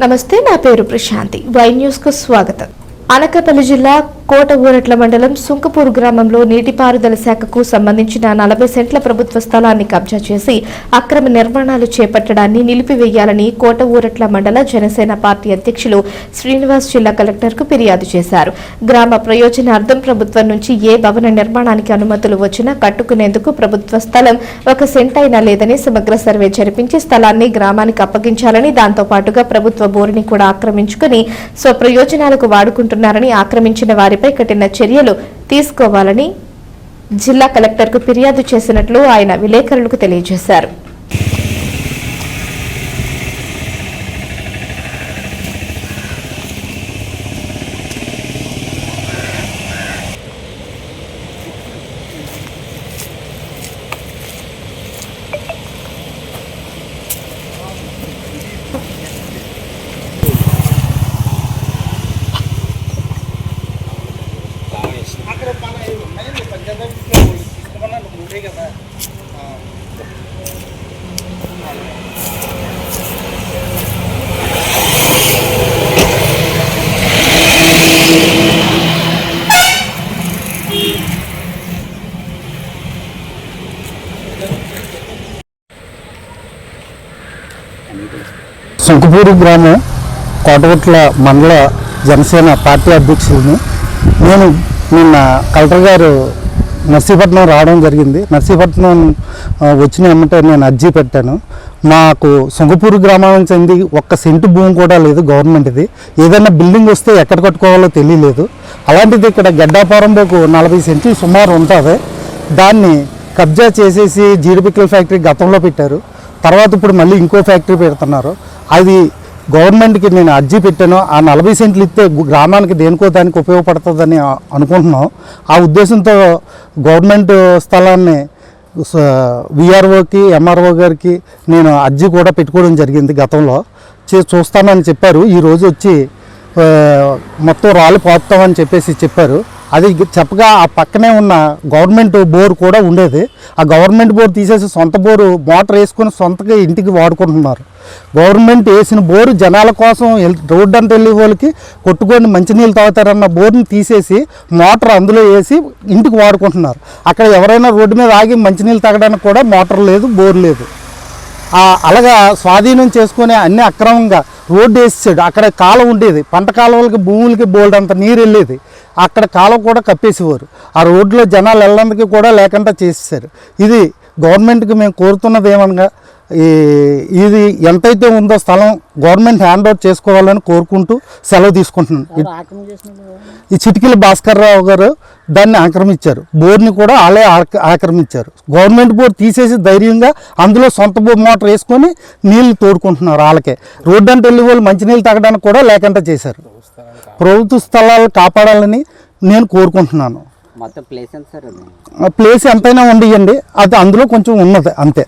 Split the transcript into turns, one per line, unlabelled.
నమస్తే నా పేరు ప్రశాంతి. వై న్యూస్కు స్వాగతం. అనకాపల్లి జిల్లా కోట ఊరట్ల మండలం సుంకపూర్ గ్రామంలో నీటిపారుదల శాఖకు సంబంధించిన నలభై సెంట్ల ప్రభుత్వ స్థలాన్ని కబ్జా చేసి అక్రమ నిర్మాణాలు చేపట్టడాన్ని నిలిపివేయాలని కోట ఊరట్ల మండల జనసేన పార్టీ అధ్యక్షులు శ్రీనివాస్ జిల్లా కలెక్టర్కు ఫిర్యాదు చేశారు. గ్రామ ప్రయోజనార్థం ప్రభుత్వం నుంచి ఏ భవన నిర్మాణానికి అనుమతులు వచ్చినా కట్టుకునేందుకు ప్రభుత్వ స్థలం ఒక సెంట్ అయినా లేదని సమగ్ర సర్వే జరిపించి స్థలాన్ని గ్రామానికి అప్పగించాలని దాంతో పాటుగా ప్రభుత్వ బోరుని కూడా ఆక్రమించుకుని స్వప్రయోజనాలకు వాడుకుంటున్నారని ఆక్రమించిన వారి వారిపై కఠిన చర్యలు తీసుకోవాలని జిల్లా కలెక్టర్కు ఫిర్యాదు చేసినట్లు ఆయన విలేకరులకు తెలియజేశారు.
అక్కడ మన పంచాయతీ కదా.
సుంకపూరి గ్రామం కోటగుట్ల మండల జనసేన పార్టీ అధ్యక్షుడిని. నేను నిన్న కలెక్టర్ గారు నర్సీపట్నం రావడం జరిగింది. నర్సీపట్నం వచ్చిన ఏమంటే నేను అర్జీ పెట్టాను. మాకు సుంగపూరు గ్రామానికి చెంది ఒక్క సెంటు భూమి కూడా లేదు గవర్నమెంట్ది. ఏదైనా బిల్డింగ్ వస్తే ఎక్కడ కట్టుకోవాలో తెలియలేదు. అలాంటిది ఇక్కడ గడ్డాపురంలోకి నలభై సెంట్లు సుమారు ఉంటుంది. దాన్ని కబ్జా చేసేసి జీడిపిక్కల ఫ్యాక్టరీ గతంలో పెట్టారు. తర్వాత ఇప్పుడు మళ్ళీ ఇంకో ఫ్యాక్టరీ పెడుతున్నారు. అది గవర్నమెంట్కి నేను అర్జీ పెట్టాను. ఆ నలభై సెంట్లు ఇస్తే గ్రామానికి దేనికో దానికి ఉపయోగపడుతుందని అనుకుంటున్నాం. ఆ ఉద్దేశంతో గవర్నమెంట్ స్థలాన్ని విఆర్ఓకి ఎంఆర్ఓ గారికి నేను అర్జీ కూడా పెట్టుకోవడం జరిగింది గతంలో. చే చూస్తానని చెప్పారు. ఈ రోజు వచ్చి మొత్తం రాళ్ళు పోతామని చెప్పేసి చెప్పారు. అది చెప్పగా ఆ పక్కనే ఉన్న గవర్నమెంట్ బోర్ కూడా ఉండేది. ఆ గవర్నమెంట్ బోర్ తీసేసి సొంత బోరు మోటార్ వేసుకొని సొంతగా ఇంటికి వాడుకుంటున్నారు. గవర్నమెంట్ వేసిన బోరు జనాల కోసం రోడ్డు అంతా వెళ్ళే వాళ్ళకి కొట్టుకొని మంచినీళ్ళు తాగుతారన్న బోర్ని తీసేసి మోటార్ అందులో వేసి ఇంటికి వాడుకుంటున్నారు. అక్కడ ఎవరైనా రోడ్డు మీద ఆగి మంచినీళ్ళు తాగడానికి కూడా మోటార్ లేదు బోర్ లేదు. అలాగా స్వాధీనం చేసుకుని అన్ని అక్రమంగా రోడ్డు వేసేసాడు. అక్కడ కాలం ఉండేది. పంట కాలువలకి భూములకి బోల్డ్ అంత నీరు వెళ్ళేది. అక్కడ కాలువ కూడా కప్పేసేవారు. ఆ రోడ్లో జనాలు వెళ్ళడానికి కూడా లేకుండా చేసేసారు ఇది గవర్నమెంట్కి మేము కోరుతున్నది ఏమనగా ఈ ఇది ఎంతైతే ఉందో స్థలం గవర్నమెంట్ హ్యాండ్ ఓవర్ చేసుకోవాలని కోరుకుంటూ సెలవు తీసుకుంటున్నాను ఈ చిటికల భాస్కర్ రావు గారు దాన్ని ఆక్రమించారు. బోర్ని కూడా వాళ్ళే ఆక- ఆక్రమించారు. గవర్నమెంట్ బోర్ తీసేసి ధైర్యంగా అందులో సొంత బోర్ మోటార్ వేసుకొని నీళ్ళు తోడుకుంటున్నారు వాళ్ళకే రోడ్డు అంటే వెళ్ళి వాళ్ళు మంచినీళ్ళు తాగడానికి కూడా లేకుండా చేశారు. ప్రభుత్వ స్థలాలు కాపాడాలని నేను కోరుకుంటున్నాను. ప్లేస్ ఎంతైనా ఉండియండి. అది అందులో కొంచెం ఉన్నది అంతే.